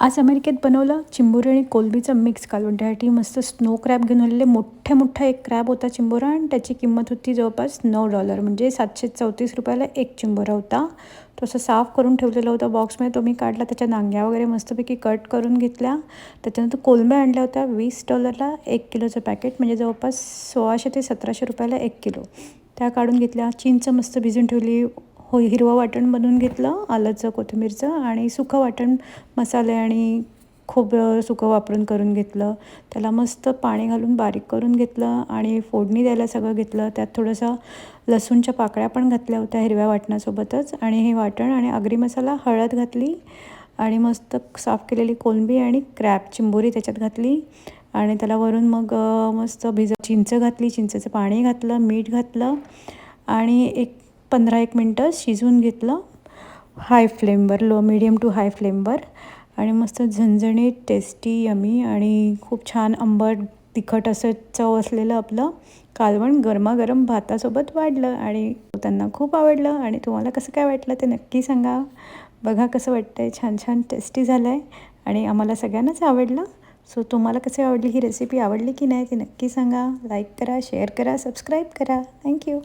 आज अमेरिकेत बनवलं चिंबोरी आणि कोलबीचं मिक्स कालवण त्यासाठी मस्त स्नो क्रॅब घेऊन आलेले. मोठे मोठा एक क्रॅब होता चिंबोरा आणि त्याची किंमत होती जवळपास नऊ डॉलर म्हणजे सातशे चौतीस रुपयाला एक चिंबोरा होता. तो असं साफ करून ठेवलेला होता बॉक्समध्ये तो मी काढला त्याच्या नांग्या वगैरे मस्तपैकी कट करून घेतल्या. त्याच्यानंतर कोलंब्या आणल्या होत्या. वीस डॉलरला एक किलोचं पॅकेट म्हणजे जवळपास सोळाशे ते सतराशे रुपयाला एक किलो. त्या काढून घेतल्या. चिंच मस्त भिजून ठेवली. हो हिरवं वाटण बनवून घेतलं आलंचं कोथिंबीरचं आणि सुकं वाटण मसाले आणि खोबरं सुकं वापरून करून घेतलं. त्याला मस्त पाणी घालून बारीक करून घेतलं आणि फोडणी द्यायला सगळं घेतलं. त्यात थोडंसं लसूणच्या पाकळ्या पण घातल्या होत्या हिरव्या वाटणासोबतच आणि हे वाटण आणि आगरी मसाला हळद घातली आणि मस्त साफ केलेली कोलंबी आणि क्रॅप चिंबोरी त्याच्यात घातली आणि त्याला वरून मग मस्त भिज चिंच घातली. चिंचेचं पाणी घातलं मीठ घातलं आणि एक पंधरा एक मिनटं शिजवून घेतलं. हाय फ्लेमवर लो मिडियम टू हाय फ्लेमवर आणि मस्त झणझणीत टेस्टी यमी आणि खूप छान आंबट तिखट असं चव असलेलं आपलं कालवण गरमागरम भातासोबत वाढलं आणि त्यांना खूप आवडलं. आणि तुम्हाला कसं काय वाटलं ते नक्की सांगा. बघा कसं वाटतं आहे छान छान टेस्टी झालं आहे आणि आम्हाला सगळ्यांनाच आवडलं. सो तुम्हाला कसे आवडली ही रेसिपी आवडली की नाही ते नक्की सांगा. लाईक करा शेअर करा सबस्क्राईब करा. थँक्यू